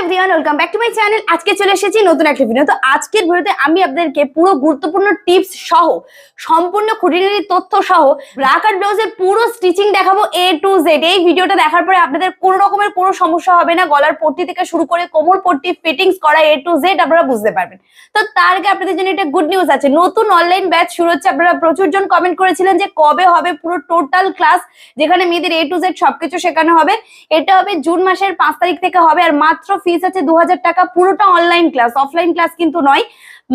Everyone welcome back to my channel আজকে চলে এসেছি নতুন একটা ভিডিও তো আজকের ভিডিওতে আমি আপনাদেরকে পুরো গুরুত্বপূর্ণ টিপস সহ, সম্পূর্ণ খুঁটিনাটি তথ্য সহ আর ব্লাউজের পুরো স্টিচিং দেখাবো এ টু জেড এই ভিডিওটা দেখার পরে আপনাদের কোনো রকমের কোনো সমস্যা হবে না, গলার পট্টি থেকে শুরু করে কোমর পট্টি ফিটিংস করা এ টু জেড আপনারা বুঝতে পারবেন। তো তার আগে আপনাদের জন্য একটা গুড নিউজ আছে। নতুন অনলাইন ব্যাচ শুরু হচ্ছে। আপনারা প্রচুর জন কমেন্ট করেছিলেন যে কবে হবে পুরো টোটাল ক্লাস যেখানে মেয়েদের এ টু জেড সবকিছু শেখানো হবে। এটা হবে জুন মাসের পাঁচ তারিখ থেকে হবে। আর মাত্র ফিস আছে দুই হাজার টাকা, পুরোটা অনলাইন ক্লাস অফলাইন ক্লাস কিন্তু নয়,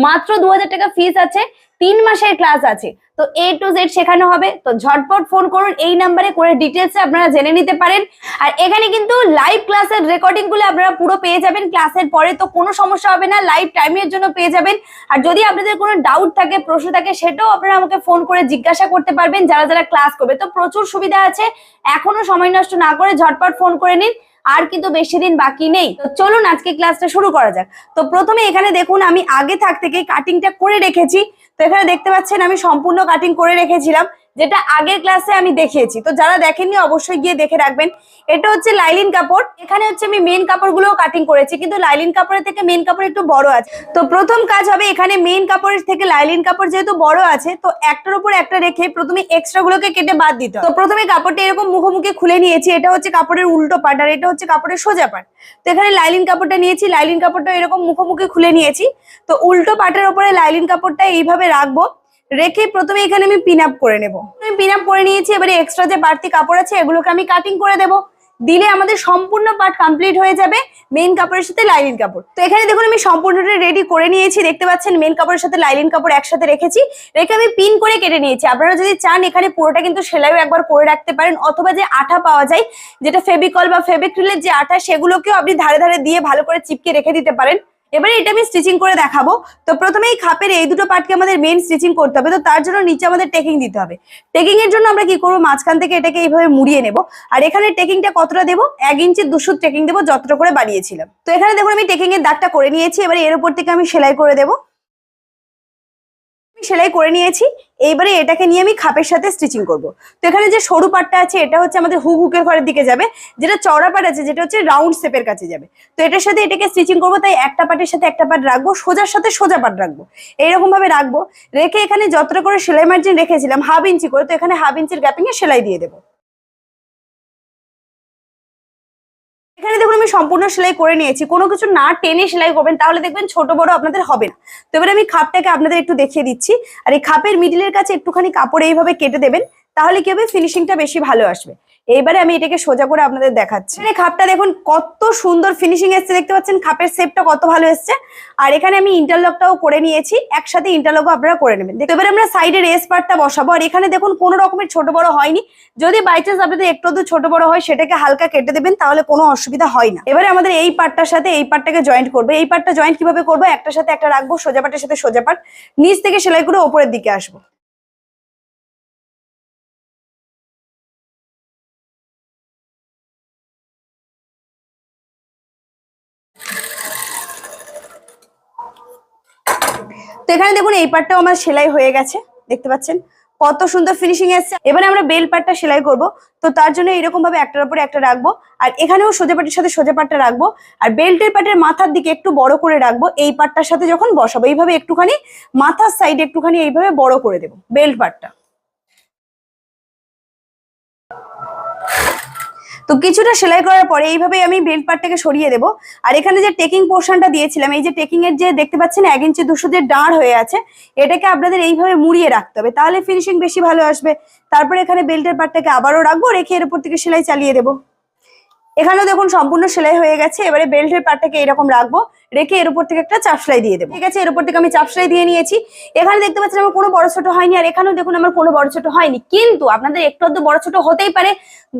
মাত্র দুই হাজার টাকা ফিস আছে, তিন মাসের ক্লাস আছে। তো এ টু জেড শেখানো হবে, তো ঝটপট ফোন করুন, এই নাম্বারে করে ডিটেলসে আপনারা জেনে নিতে পারেন। আর এখানে কিন্তু লাইভ ক্লাসের রেকর্ডিংগুলো আপনারা পুরো পেয়ে যাবেন ক্লাসের পরে তো কোনো সমস্যা হবে না লাইভ টাইমের জন্য পেয়ে যাবেন। আর যদি আপনাদের কোনো ডাউট থাকে, প্রশ্ন থাকে, সেটাও আপনারা আমাকে ফোন করে জিজ্ঞাসা করতে পারবেন, যারা যারা ক্লাস করবে। তো প্রচুর সুবিধা আছে, এখনও সময় নষ্ট না করে ঝটপট ফোন করে নিন। আর কিন্তু বেশি দিন বাকি নেই। তো চলুন আজকে ক্লাসটা শুরু করা যাক। তো প্রথমে এখানে দেখুন, আমি আগে থাক থেকে কাটিংটা করে রেখেছি। তো এখানে দেখতে পাচ্ছেন, আমি সম্পূর্ণ কাটিং করে রেখেছিলাম। যেটা আগের ক্লাসে আমি দেখিয়েছি। তো যারা দেখেননি, অবশ্যই গিয়ে দেখে রাখবেন। এটা হচ্ছে লাইলিন কাপড়। এখানে হচ্ছে আমি মেন কাপড়গুলো কাটিং করেছি, কিন্তু লাইলিন কাপড়ের থেকে মেন কাপড় একটু বড় আছে। তো প্রথম কাজ হবে এখানে মেন কাপড়ের থেকে লাইলিন কাপড় যেহেতু বড় আছে, তো একটার উপর একটা রেখে প্রথমে এক্সট্রা গুলোকে কেটে বাদ দিতে তো প্রথমে কাপড়টা এরকম মুখোমুখি খুলে নিয়েছি, এটা হচ্ছে কাপড়ের উল্টো পাট আর এটা হচ্ছে কাপড়ের সোজা পাট তো এখানে লাইলিন কাপড়টা নিয়েছি লাইলিন কাপড়টা এরকম মুখোমুখি খুলে নিয়েছি। তো উল্টো পাটের উপরে লাইলিন কাপড়টা এইভাবে রাখব। রেখে প্রথমে এখানে আমি পিন আপ করে নেব। আমি পিন আপ করে নিয়েছি, এবারে এক্সট্রা যে বাড়তি কাপড় আছে, এগুলোকে আমি কাটিং করে দেব। দিলে আমাদের সম্পূর্ণ পার্ট কমপ্লিট হয়ে যাবে মেইন কাপড়ের সাথে লাইলিন কাপড়। তো এখানে দেখুন, আমি সম্পূর্ণটা রেডি করে নিয়েছি, দেখতে পাচ্ছেন মেন কাপড়ের সাথে লাইলিন কাপড় একসাথে রেখেছি। রেখে আমি পিন করে কেটে নিয়েছি। আপনারা যদি চান, এখানে পুরোটা কিন্তু সেলাইও একবার করে রাখতে পারেন, অথবা যে আঠা পাওয়া যায়, যেটা ফেবিকল বা ফেবিক্রিলের যে আঠা, সেগুলোকেও আপনি ধারে ধারে দিয়ে ভালো করে চিপকে রেখে দিতে পারেন। এবারে এটা আমি স্টিচিং করে দেখাবো। তো প্রথমে এই খাপের এই দুটো পার্টকে আমাদের মেন স্টিচিং করতে হবে। তো তার জন্য নিচে আমাদের টেকিং দিতে হবে। টেকিং এর জন্য আমরা কি করব? মাঝখান থেকে এটাকে এইভাবে মুড়িয়ে নেব। আর এখানে টেকিংটা কতটা দেবো? এক ইঞ্চি দুশো টেকিং দেবো, যতটা করে বাড়িয়েছিলাম। তো এখানে দেখুন আমি টেকিং এর দাগটা করে নিয়েছি। এবার এর উপর থেকে আমি সেলাই করে দেবো। সেলাই করে নিয়েছি, এইবারে এটাকে নিয়ে আমি খাপের সাথে স্টিচিং করব। তো এখানে যে সরু পাটটা আছে, এটা হচ্ছে আমাদের হুক হুকের ঘরের দিকে যাবে, যেটা চওড়া পাট আছে, যেটা হচ্ছে রাউন্ড শেপের কাছে যাবে। তো এটার সাথে এটাকে স্টিচিং করব, তাই একটা পাটের সাথে একটা পাট রাখব, সোজার সাথে সোজা পাট রাখব। এইরকম ভাবে রাখব, রেখে এখানে যতটা করে সেলাই মার্জিন রেখেছিলাম হাফ ইঞ্চি করে, তো এখানে হাফ ইঞ্চির গ্যাপিং এ সেলাই দিয়ে দেবো। এখানে দেখুন আমি সম্পূর্ণ সেলাই করে নিয়েছি। কোনো কিছু না টেনে সেলাই করবেন, তাহলে দেখবেন ছোট বড় আপনাদের হবে না। তো এবার আমি খাপটাকে আপনাদের একটু দেখিয়ে দিচ্ছি। আর এই খাপের মিডিলের কাছে একটুখানি কাপড় এইভাবে কেটে দেবেন। তাহলে কি হবে? ফিনিশিংটা বেশি ভালো আসবে। এইবারে আমি এটাকে সোজা করে আপনাদের দেখাচ্ছি। এখানে খাপটা দেখুন, কত সুন্দর ফিনিশিং এসছে, দেখতে পাচ্ছেন? খাপের শেপটা কত ভালো এসছে। আর এখানে আমি ইন্টারলকটাও করে নিয়েছি, একসাথে ইন্টারলকও আপনারা করে নেবেন। তো এবারে আমরা সাইডের রেস পার্টটা বসাবো। আর এখানে দেখুন, কোনো রকমের ছোট বড় হয়নি। যদি বাই চান্স আপনাদের একটু আধটু ছোট বড় হয়, সেটাকে হালকা কেটে দেবেন, তাহলে কোনো অসুবিধা হয় না। এবারে আমাদের এই পার্টটার সাথে এই পার্টটাকে জয়েন্ট করব। এই পার্টটা জয়েন্ট কীভাবে করব? একটার সাথে একটা রাখব, সোজা পাটের সাথে সোজা পাট নিচ থেকে সেলাই করে ওপরের দিকে আসব। তো এখানে দেখুন এই পার্টটাও আমার সেলাই হয়ে গেছে, দেখতে পাচ্ছেন? কত সুন্দর ফিনিশিং এসছে। এবারে আমরা বেল পার্টটা সেলাই করব, তো তার জন্য এরকম ভাবে একটার উপরে একটা রাখব, আর এখানেও সোজা পাটের সাথে সোজা পাটটা রাখব, আর বেল্টের পাটের মাথার দিকে একটু বড় করে রাখব, এই পাটটার সাথে যখন বসাবো, এইভাবে একটুখানি মাথার সাইড একটুখানি এইভাবে বড় করে দেবো, বেল্ট পাটটা। তো কিছুটা সেলাই করার পরে এইভাবে আমি বেল্ট পার্টটাকে সরিয়ে দেবো। আর এখানে যে টেকিং পোর্শনটা দিয়েছিলাম, এই যে টেকিং এর যে দেখতে পাচ্ছেন এক ইঞ্চি দুশো যে ডাঁড় হয়ে আছে, এটাকে আপনাদের এইভাবে মুড়িয়ে রাখতে হবে। তাহলে ফিনিশিং বেশি ভালো আসবে। তারপরে এখানে বেল্টের পার্টটাকে আবারও রাখব, রেখে এর উপর থেকে সেলাই চালিয়ে দেবো। এখানেও দেখুন সম্পূর্ণ সেলাই হয়ে গেছে। এবারে বেল্টের পার্টটাকে এরকম রাখব, রেখে এর উপর থেকে একটা চাপ সেলাই দিয়ে দেবো। ঠিক আছে, এর উপর থেকে আমি চাপ সেলাই দিয়ে নিয়েছি। এখানে দেখতে পাচ্ছেন আমার কোনো বড় ছোট হয়নি, আর এখানেও দেখুন আমার কোনো বড় ছোট হয়নি। কিন্তু আপনাদের একটু আধটু বড় ছোট হতেই পারে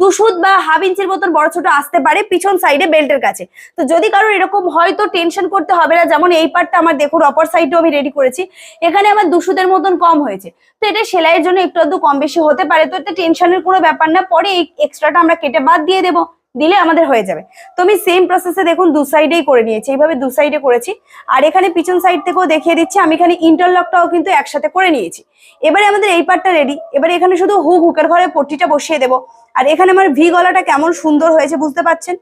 দুশুদ বা হাফ ইঞ্চির মতন বড় ছোট আসতে পারে পিছন সাইডে বেল্টের কাছে। তো যদি কারোর এরকম হয় তো টেনশন করতে হবে না, যেমন এই পার্টটা আমার দেখুন অপর সাইডেও আমি রেডি করেছি। এখানে আমার দুশুদের মতন কম হয়েছে। তো এটা সেলাইয়ের জন্য একটু আধটু কম বেশি হতে পারে, তো এটা টেনশনের কোনো ব্যাপার না। পরে এই এক্সট্রাটা আমরা কেটে বাদ দিয়ে দেবো। দিলে আমাদের হয়ে যাবে। তো আমি সেম প্রসেসে দেখুন দু সাইডেই করে নিয়েছি, এইভাবে দু সাইডে করেছি। আর এখানে পিছন সাইড থেকেও দেখিয়ে দিচ্ছি, আমি এখানে ইন্টারলকটাও কিন্তু একসাথে করে নিয়েছি। এবারে আমাদের এই পার্টটা রেডি এবারে এখানে শুধু হুক হুকের ঘরে পট্টিটা বসিয়ে দেবো। আর এখানে আমার ভি গলাটা কেমন সুন্দর হয়েছে বুঝতে পারছেন?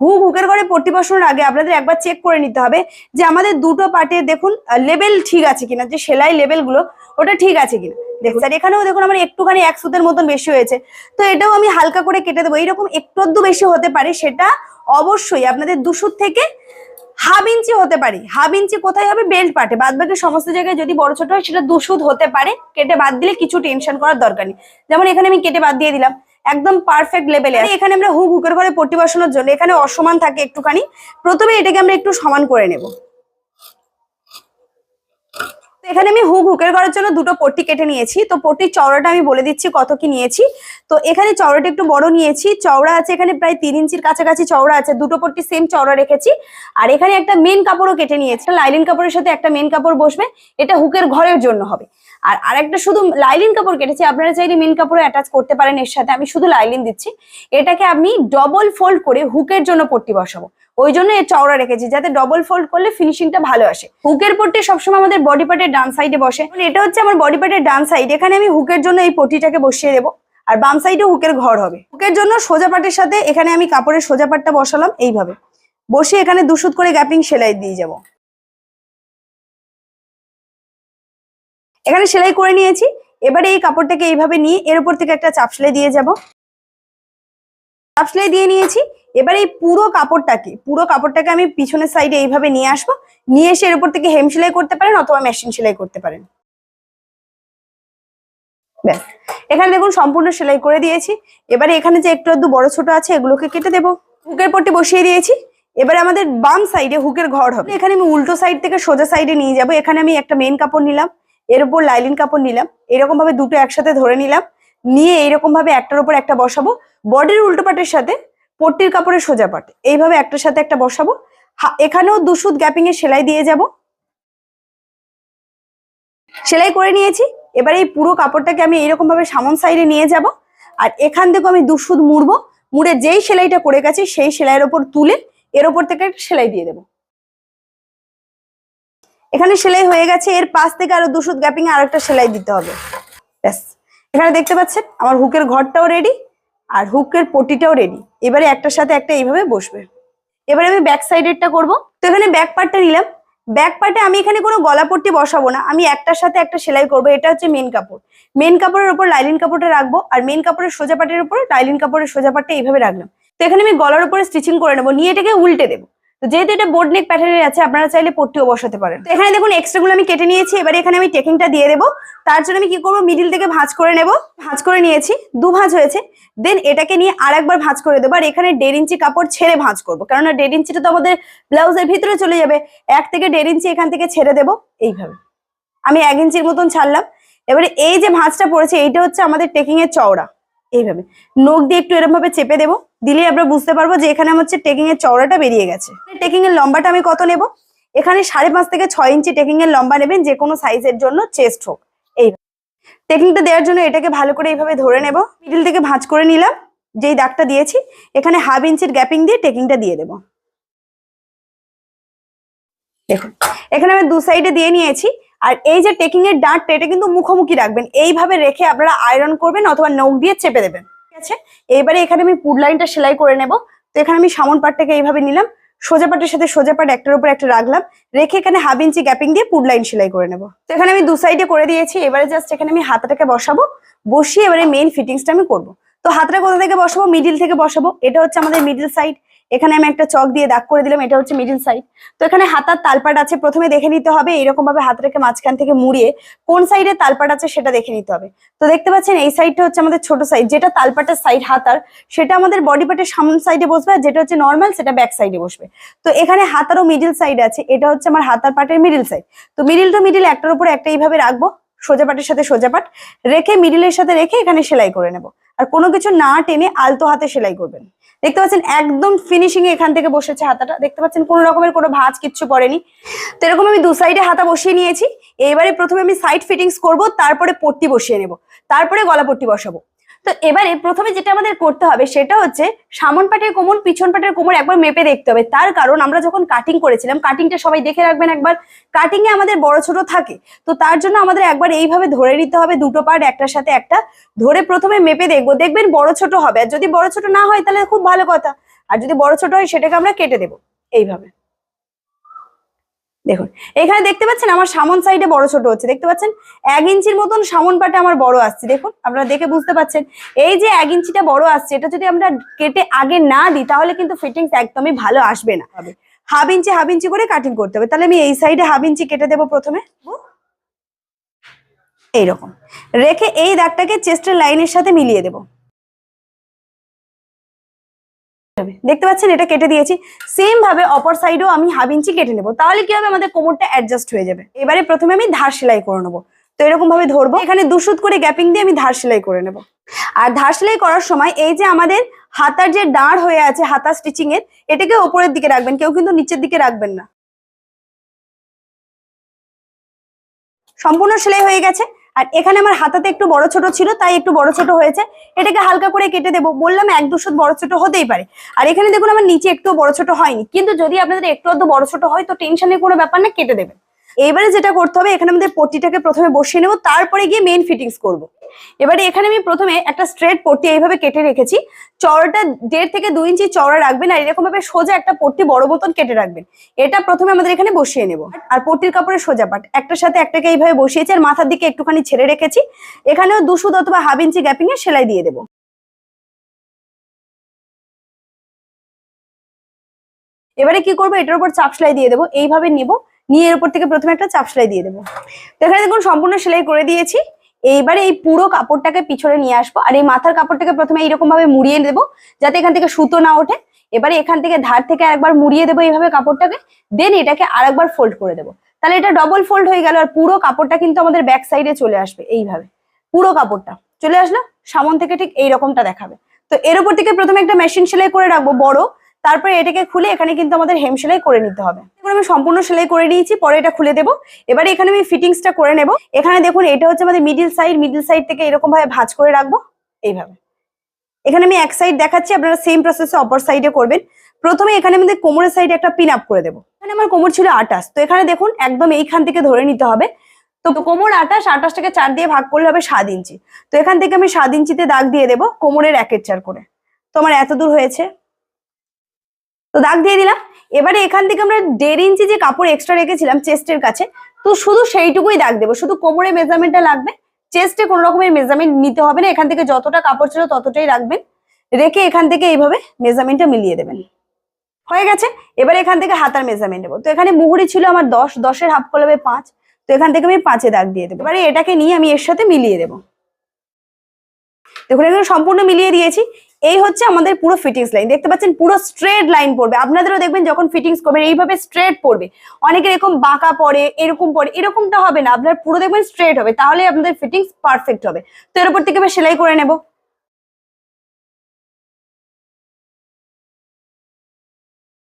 হুক হুকের ঘরে পট্টি বসানোর আগে আপনাদের একবার চেক করে নিতে হবে যে আমাদের দুটো পার্টে দেখুন লেবেল ঠিক আছে কিনা, যে সেলাই লেভেলগুলো ওটা ঠিক আছে কিনা? দেখুন আর এখানেও দেখুন আমার একটুখানি এক সুতের মতন বেশি হয়েছে। তো এটাও আমি হালকা করে কেটে দেবো। এইরকম একটু আধটু বেশি হতে পারে সেটা অবশ্যই আপনাদের দুশুর থেকে হাফ ইঞ্চি হতে পারে। হাফ ইঞ্চি কোথায় হবে? বেল্ট পার্টে বাদ বাকি সমস্ত জায়গায় যদি বড় ছোট হয় সেটা দুশুদ হতে পারে। কেটে বাদ দিলে কিছু টেনশন করার দরকার নেই। যেমন এখানে আমি কেটে বাদ দিয়ে দিলাম। একদম পারফেক্ট লেভেলে এখানে আমরা হুক হুকের ঘরে পট্টি বসানোর জন্য এখানে অসমান থাকে একটুখানি। প্রথমে এটাকে আমরা একটু সমান করে নেব। এখানে আমি হুক, হুকের ঘরের জন্য দুটো পট্টি কেটে নিয়েছি। তো পট্টির চওড়াটা আমি বলে দিচ্ছি কত কি নিয়েছি। তো এখানে চওড়াটা একটু বড় নিয়েছি। চওড়া আছে এখানে প্রায় তিন ইঞ্চির কাছাকাছি চওড়া আছে। দুটো পট্টি সেম চওড়া রেখেছি। আর এখানে একটা মেন কাপড়ও কেটে নিয়েছি। লাইলিন কাপড়ের সাথে একটা মেন কাপড় বসবে। এটা হুকের ঘরের জন্য হবে। আর আরেকটা শুধু লাইলিন কাপড় কেটেছি। আপনারা চাইলে মেন কাপড়ও অ্যাটাচ করতে পারেন এর সাথে। আমি শুধু লাইলিন দিচ্ছি। এটাকে আমি ডবল ফোল্ড করে হুকের জন্য পট্টি বসাবো। ওই জন্য এর চওড়া রেখেছি, যাতে ডবল ফোল্ড করলে ফিনিশিংটা ভালো আসে। হুকের পট্টি সবসময় আমাদের বডি পার্টের ডান সাইডে বসে। মানে এটা হচ্ছে আমার বডি পার্টের ডান সাইড এখানে আমি হুকের জন্য এই পট্টিটাকে বসিয়ে দেবো। আর বাম সাইডে হুকের ঘর হবে। হুকের জন্য সোজা পাটের সাথে এখানে আমি কাপড়ের সোজা পাটটা বসালাম এইভাবে। বসে এখানে দুশুদ করে গ্যাপিং সেলাই দিয়ে যাব। এখানে সেলাই করে নিয়েছি। এবারে এই কাপড়টাকে এইভাবে নিয়ে এর উপর থেকে একটা চাপ সেলাই দিয়ে যাব। চাপ সেলাই দিয়ে নিয়েছি। এবার এই পুরো কাপড়টাকে পুরো কাপড়টাকে আমি পিছনের সাইডে এইভাবে নিয়ে আসব। নিয়ে এসে এর উপর থেকে হেম সেলাই করতে পারেন অথবা মেশিন সেলাই করতে পারেন। ব্যাস। এখানে দেখুন সম্পূর্ণ সেলাই করে দিয়েছি। এবারে এখানে যে একটু আধটু বড় ছোট আছে, এগুলোকে কেটে দেবো। হুকের পট্টি বসিয়ে দিয়েছি। এবারে আমাদের বাম সাইডে হুকের ঘর হবে। এখানে আমি উল্টো সাইড থেকে সোজা সাইডে নিয়ে যাব। এখানে আমি একটা মেন কাপড় নিলাম। এর উপর লাইলিন কাপড় নিলাম। এরকম ভাবে দুটো একসাথে ধরে নিলাম। নিয়ে এইরকম ভাবে একটার উপর একটা বসাবো। বডির উল্টো পাটের সাথে পট্টির কাপড়ের সোজা পাট। এইভাবে একটার সাথে একটা বসাবো। এখানেও দুশুদ গ্যাপিং এর সেলাই দিয়ে যাব। সেলাই করে নিয়েছি। এবার এই পুরো কাপড়টাকে আমি এইরকম ভাবে সামন সাইডে নিয়ে যাব। আর এখান থেকে আমি দুশুদ মুড়বো। মুড়ে যেই সেলাইটা করে গেছি, সেই সেলাইয়ের ওপর তুলে এর ওপর থেকে একটা সেলাই দিয়ে দেবো। এখানে সেলাই হয়ে গেছে। এর পাশ থেকে আরও দুশুদ গ্যাপিং এ আরেকটা সেলাই দিতে হবে। ব্যাস। এখানে দেখতে পাচ্ছেন, আমার হুকের ঘরটাও রেডি আর হুকের পটিটাও রেডি এবারে একটার সাথে একটা এইভাবে বসবে। এবারে আমি ব্যাক সাইডেরটা করব। তো এখানে ব্যাক পার্টটা নিলাম। ব্যাক পার্টে আমি এখানে কোনো গলা পট্টি বসাবো না। আমি একটার সাথে একটা সেলাই করব। এটা হচ্ছে মেন কাপড়। মেন কাপড়ের ওপর লাইলিন কাপড়টা রাখব। আর মেন কাপড়ের সোজা পাটের উপর লাইলিন কাপড়ের সোজা পাটটা এইভাবে রাখলাম। তো এখানে আমি গলার উপরে স্টিচিং করে নেব। নিয়ে এটাকে উল্টে দেবো। তো যেহেতু এটা বোর্ড নেক প্যাটার্নের আছে, আপনারা চাইলে পট্টিও বসাতে পারেন। তো এখানে দেখুন এক্সট্রা গুলো আমি কেটে নিয়েছি, এবারে এখানে আমি টেকিংটা দিয়ে দেবো। তার জন্য আমি কি করব? মিডিল থেকে ভাঁজ করে নেব। ভাঁজ করে নিয়েছি, দু ভাঁজ হয়েছে। দেন এটাকে নিয়ে আরেকবার ভাঁজ করে দেবো। আর এখানে দেড় ইঞ্চি কাপড় ছেড়ে ভাঁজ করব। কেননা দেড় ইঞ্চিটা তো আমাদের ব্লাউজের ভিতরে চলে যাবে। এক থেকে দেড় ইঞ্চি এখান থেকে ছেড়ে দেবো। এইভাবে। আমি এক ইঞ্চির মতন ছাড়লাম। এবারে এই যে ভাঁজটা পড়েছে, এইটা হচ্ছে আমাদের টেকিং এর চওড়া। এইভাবে। নখ দিয়ে একটু এরকম ভাবে চেপে দেবো। দিলে আমরা বুঝতে পারব যে এখানে আমার হচ্ছে টেকিং এর চওড়াটা বেরিয়ে গেছে। টেকিং এর লম্বাটা আমি কত নেব? এখানে সাড়ে পাঁচ থেকে ছয় ইঞ্চি টেকিং এর লম্বা নেবেন যে কোনো সাইজের জন্য চেস্ট হোক। এই টেকিংটা দেওয়ার জন্য এটাকে ভালো করে এইভাবে ধরে নেব। মিডিল থেকে ভাঁজ করে নিলাম, যেই দাগটা দিয়েছি, এখানে হাফ ইঞ্চির গ্যাপিং দিয়ে টেকিংটা দিয়ে দেবো। দেখুন, এখানে আমি দু সাইডে দিয়ে নিয়েছি, আর এই যে টেকিং এর ডাঁটটা এটা কিন্তু মুখোমুখি রাখবেন। এইভাবে রেখে আপনারা আয়রন করবেন অথবা নখ দিয়ে চেপে দেবেন। আছে। এইবারে এখানে আমি পুড লাইনটা সেলাই করে নেব। তো এখানে আমি সামন পাটটাকে এইভাবে নিলাম। সোজা পাটের সাথে সোজা পাট একটার উপর একটা রাখলাম। রেখে এখানে হাফ ইঞ্চি গ্যাপিং দিয়ে পুড লাইন সেলাই করে নেব। তো এখানে আমি দু সাইডে করে দিয়েছি। এবারে জাস্ট এখানে আমি হাতটাকে বসাবো। বসিয়ে এবারে মেইন ফিটিংসটা আমি করব। তো হাতটা কোথা থেকে বসাবো? মিডিল থেকে বসাবো। এটা হচ্ছে আমাদের মিডিল সাইড এখানে আমি একটা চক দিয়ে দাগ করে দিলাম, এটা হচ্ছে মিডিল সাইড তো এখানে হাতার তালপাট আছে, প্রথমে দেখে নিতে হবে এরকম ভাবে হাতটাকে মাঝখান থেকে মুড়িয়ে কোন সাইডে তালপাট আছে সেটা দেখে নিতে হবে। তো দেখতে পাচ্ছেন, এই সাইডটা হচ্ছে আমাদের ছোট সাইড যেটা তালপাটের সাইড হাতার, সেটা আমাদের বডি পার্টের সামন সাইডে বসবে, আর যেটা হচ্ছে নর্মাল সেটা ব্যাক সাইডে বসবে। তো এখানে হাতারও মিডিল সাইড আছে, এটা হচ্ছে আমার হাতার পাটের মিডিল সাইড তো মিডিল টু মিডিল একটার উপর একটা এইভাবে রাখব সোজা পাটের সাথে সোজা পাট রেখে মিডিলের সাথে রেখে এখানে সেলাই করে নেব। আর কোনো কিছু না টেনে আলতো হাতে সেলাই করবেন। দেখতে পাচ্ছেন একদম ফিনিশিং এখান থেকে বসেছে হাতাটা। দেখতে পাচ্ছেন কোনো রকমের কোনো ভাজ কিচ্ছু পড়েনি। তো এরকম আমি দু সাইডে হাতা বসিয়ে নিয়েছি। এবারে প্রথমে আমি সাইড ফিটিংস করব, তারপরে পট্টি বসিয়ে নেব। তারপরে গলা পট্টি বসাবো। তো এবারে প্রথমে যেটা আমাদের করতে হবে সেটা হচ্ছে সামন পাটের কোমর, পিছন পাটের কোমর একবার মেপে দেখতে হবে। তার কারণ আমরা যখন কাটিং করেছিলাম কাটিংটা সবাই দেখে রাখবেন একবার। কাটিং এ আমাদের বড় ছোট থাকে, তো তার জন্য আমাদের একবার এইভাবে ধরে নিতে হবে দুটো পার্ট, একটার সাথে একটা। ধরে প্রথমে মেপে দেখব, দেখবেন বড় ছোট হবে। আর যদি বড় ছোট না হয় তাহলে খুব ভালো কথা। আর যদি বড় ছোট হয় সেটাকে আমরা কেটে দেবো, এইভাবে। দেখুন এখানে দেখতে পাচ্ছেন আমার সামন সাইডে বড় ছোট হচ্ছে। দেখতে পাচ্ছেন? এক ইঞ্চির মতন সামন পাটে আমার বড় আসছে। দেখুন আপনারা দেখে বুঝতে পাচ্ছেন। এই যে এক ইঞ্চিটা বড় আসছে এটা যদি আমরা কেটে আগে না দিই তাহলে কিন্তু ফিটিংস একদমই ভালো আসবে না। হাফ ইঞ্চি হাফ ইঞ্চি করে কাটিং করতে হবে। তাহলে আমি এই সাইডে হাফ ইঞ্চি কেটে দেবো প্রথমে। এইরকম। রেখে এই দাগটাকে চেস্টের লাইনের সাথে মিলিয়ে দেবো। দেখতে পাচ্ছেন, এটা কেটে দিয়েছি। সেম ভাবে অপর সাইডেও আমি হাফ ইঞ্চি কেটে নেব। তাহলে কি হবে? আমাদের কোমরটা অ্যাডজাস্ট হয়ে যাবে। এবারে প্রথমে আমি ধার সেলাই করে নেব। তো এরকম ভাবে ধরবো। এখানে দুশুত করে গ্যাপিং দিয়ে আমি ধার সেলাই করে নেব। আর ধার সেলাই করার সময় এই যে আমাদের হাতার যে দাঁড় হয়ে আছে, হাতা স্টিচিং এর, এটাকে ওপরের দিকে রাখবেন। কেউ কিন্তু নিচের দিকে রাখবেন না। সম্পূর্ণ সেলাই হয়ে গেছে। আর এখানে আমার হাতাতে একটু বড় ছোট ছিল, তাই একটু বড় ছোট হয়েছে। এটাকে হালকা করে কেটে দেবো। বললাম এক দুশো বড় ছোট হতেই পারে। আর এখানে দেখুন আমার নিচে একটু বড় ছোট হয়নি। কিন্তু যদি আপনাদের একটু আধটু বড় ছোট হয়, তো টেনশনের কোনো ব্যাপার না, কেটে দেবেন। এবারে যেটা করতে হবে, এখানে আমাদের পট্টিটাকে প্রথমে বসিয়ে নেব, তারপরে গিয়ে মেইন ফিটিংস করব। এবারে এখানে আমি প্রথমে একটা স্ট্রেট পট্টি এইভাবে কেটে রেখেছি। চওড়াটা দেড় থেকে দুই ইঞ্চি চওড়া রাখবেন আর এরকম ভাবে সোজা একটা পট্টি বড় মতন কেটে রাখবেন। এটা প্রথমে আমাদের এখানে বসিয়ে নেব। আর পট্টির কাপড়ের সোজা পাট একটার সাথে একটাকে এইভাবে বসিয়েছি আর মাথার দিকে একটুখানি ছেড়ে রেখেছি। এখানেও দুশো অথবা হাফ ইঞ্চি গ্যাপিং সেলাই দিয়ে দেবো। এবারে কি করব? এটার উপর চাপ সেলাই দিয়ে দেবো। এইভাবে নিব। নিয়ে এর উপর থেকে প্রথমে একটা চাপ সেলাই দিয়ে দেবো। তো এখানে দেখুন, সম্পূর্ণ সেলাই করে দিয়েছি। এইবারে এই পুরো কাপড়টাকে পিছনে নিয়ে আসব আর এই মাথার কাপড়টাকে প্রথমে এইরকম ভাবে মুড়িয়ে দেবো যাতে এখান থেকে সুতো না ওঠে। এবারে এখান থেকে ধার থেকে আরেকবার মুড়িয়ে দেবো এইভাবে কাপড়টাকে দেন এটাকে আরেকবার ফোল্ড করে দেবো। তাহলে এটা ডবল ফোল্ড হয়ে গেল আর পুরো কাপড়টা কিন্তু আমাদের ব্যাক সাইডে চলে আসবে এইভাবে। পুরো কাপড়টা। চলে আসলো, সামন থেকে ঠিক এইরকমটা দেখাবে। তো এর উপর থেকে প্রথমে একটা মেশিন সেলাই করে রাখব বড়। তারপরে এটাকে খুলে এখানে কিন্তু আমাদের হেম সেলাই করে নিতে হবে। এখন আমি সম্পূর্ণ সেলাই করে নিয়েছি, পরে এটা খুলে দেবো। এবারে এখানে আমি ফিটিংসটা করে নেব। এখানে দেখুন, এটা হচ্ছে আমাদের মিডিল সাইড মিডিল সাইড থেকে এরকম ভাবে ভাঁজ করে রাখব, এইভাবে। এখানে আমি এক সাইড দেখাচ্ছি, আপনারা সেম প্রসেসে অপর সাইডে করবেন। প্রথমে এখানে আমাদের কোমরের সাইডে একটা পিন আপ করে দেবো। এখানে আমার কোমর ছিল আটাশ, তো এখানে দেখুন, একদম এইখান থেকে ধরে নিতে হবে। তো কোমর আটাশ, আটাশটাকে চার দিয়ে ভাগ করলে হবে সাত ইঞ্চি। তো এখান থেকে আমি সাত ইঞ্চিতে দাগ দিয়ে দেবো কোমরের একের চার করে। তো আমার এত দূর হয়েছে। তো দাগ দিয়ে দিলাম। এবারে এখান থেকে আমরা দেড় ইঞ্চি যে কাপড় এক্সট্রা রেখেছিলাম চেস্টের কাছে, তো শুধু সেইটুকুই দাগ দেবো। শুধু কোমরে মেজারমেন্টটা লাগবে। চেস্টে কোনো রকমের মেজারমেন্ট নিতে হবে না। এখান থেকে যতটা কাপড় ছিল ততটাই রাখবেন। রেখে এখান থেকে এইভাবে মেজারমেন্টটা মিলিয়ে দেবেন। হয়ে গেছে? এবার এখান থেকে হাতার মেজারমেন্ট নেব। তো এখানে মুহুরি ছিল আমার দশ, দশের হাফ কলবে পাঁচ। তো এখান থেকে আমি পাঁচে দাগ দিয়ে দেবো। এবারে এটাকে নিয়ে আমি এর সাথে মিলিয়ে দেবো। দেখুন এখানে সম্পূর্ণ মিলিয়ে দিয়েছি। এই হচ্ছে আমাদের পুরো ফিটিংস লাইন দেখতে পাচ্ছেন, পুরো স্ট্রেট লাইন পড়বে। আপনাদেরও দেখবেন যখন ফিটিংস করবেন এইভাবে স্ট্রেট পড়বে। অনেকের এরকম বাঁকা পড়ে, এরকম পড়ে, এরকমটা হবে না। আপনার পুরো দেখবেন স্ট্রেট হবে, তাহলে আপনাদের ফিটিংস পারফেক্ট হবে। তো এর উপর থেকে এবার সেলাই করে নেব।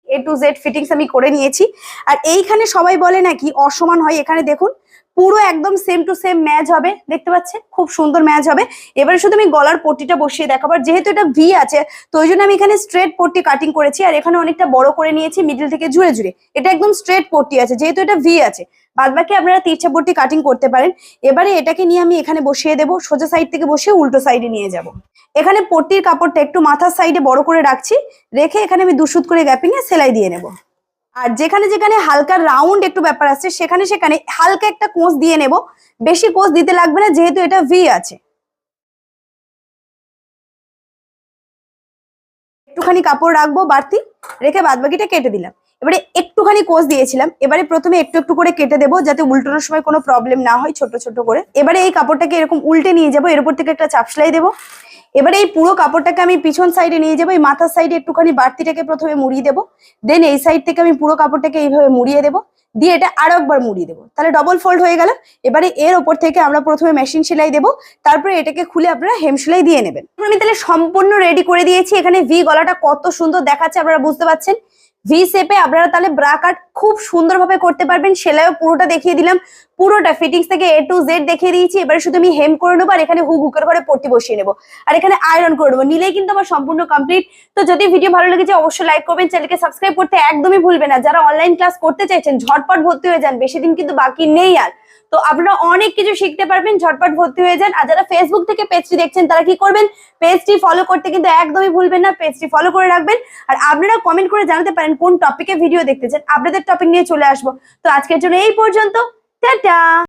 এ টু জেড ফিটিংস আমি করে নিয়েছি। আর এইখানে সবাই বলে নাকি অসমান হয়, এখানে দেখুন। পুরো একদম সেম টু সেম ম্যাচ হবে, দেখতে পাচ্ছেন? খুব সুন্দর ম্যাচ হবে। এবারে শুধু আমি গলার পট্টিটা বসিয়ে দেখাবো, আর যেহেতু এটা ভি আছে, তো ওই জন্য আমি এখানে স্ট্রেট পট্টি কাটিং করেছি, আর এখানে অনেকটা বড় করে নিয়েছি মিডিল থেকে জুড়ে জুড়ে এটা একদম স্ট্রেট পট্টি আছে, যেহেতু এটা ভি আছে। বাদ বাকি আপনারা তিরছা পট্টি কাটিং করতে পারেন। এবারে এটাকে নিয়ে আমি এখানে বসিয়ে দেবো, সোজা সাইড থেকে বসিয়ে উল্টো সাইডে নিয়ে যাব। এখানে পট্টির কাপড়টা একটু মাথার সাইডে বড় করে রাখছি, রেখে এখানে আমি দুশুত করে গ্যাপিং এ সেলাই দিয়ে নেব। আর যেখানে যেখানে হালকা রাউন্ড একটু ব্যাপার আছে, সেখানে সেখানে হালকা একটা কোঁচ দিয়ে নেব। বেশি কোঁচ দিতে লাগবে না, যেহেতু এটা ভি আছে। একটুখানি কাপড় রাখব, বাড়তি, রেখে বাদ বাকিটা কেটে দিলাম। এবারে একটুখানি কোষ দিয়েছিলাম, এবারে প্রথমে একটু একটু করে কেটে দেবো, যাতে উল্টোনোর সময় কোনো প্রবলেম না হয়, ছোট ছোট করে। এবারে এই কাপড়টাকে এরকম উল্টে নিয়ে যাব, এর উপর থেকে একটা চাপ সেলাই দেবো। এবারে এই পুরো কাপড়টাকে আমি পিছন সাইডে নিয়ে যাব, এই মাথার সাইডে একটুখানি বাড়তিটাকে প্রথমে মুড়িয়ে দেবো দেন এই সাইড থেকে আমি পুরো কাপড়টাকে এইভাবে মুড়িয়ে দেবো, দিয়ে এটা আরও একবার মুড়িয়ে দেবো। তাহলে ডবল ফোল্ড হয়ে গেল, এবারে এর ওপর থেকে আমরা প্রথমে মেশিন সেলাই দেবো, তারপরে এটাকে খুলে আপনারা হেম সেলাই দিয়ে নেবেন। আমি তাহলে সম্পূর্ণ রেডি করে দিয়েছি, এখানে ভি গলাটা কত সুন্দর দেখাচ্ছে আপনারা বুঝতে পারছেন। ভি শেপে আপনারা তাহলে ব্রা কাট খুব সুন্দরভাবে করতে পারবেন। সেলাইও পুরোটা দেখিয়ে দিলাম। পুরোটা ফিটিংস থেকে এ টু জেড দেখিয়ে দিয়েছি। এবারে শুধু আমি হেম করে নেব আর এখানে হুক হুকের ঘরে পট্টি বসিয়ে নেব। আর এখানে আয়রন করে নেব। নিলেই কিন্তু আমার সম্পূর্ণ কমপ্লিট তো যদি ভিডিও ভালো লেগেছে, অবশ্যই লাইক করবেন। চ্যানেলকে সাবস্ক্রাইব করতে একদমই ভুলবে না। যারা অনলাইন ক্লাস করতে চাইছেন, ঝটপট ভর্তি হয়ে যান। বেশি দিন কিন্তু বাকি নেই আর। তো আপনারা অনেক কিছু শিখতে পারবেন, ঝটপট ভর্তি হয়ে যান। আর যারা ফেসবুক থেকে পেজটি দেখছেন, তারা কি করবেন? পেজটি ফলো করতে কিন্তু একদমই ভুলবেন না পেজটি ফলো করে রাখবেন। আর আপনারা কমেন্ট করে জানাতে পারেন কোন টপিকে ভিডিও দেখতে চান। আপনাদের টপিক নিয়ে চলে আসব। তো আজকের জন্য এই পর্যন্ত, টাটা!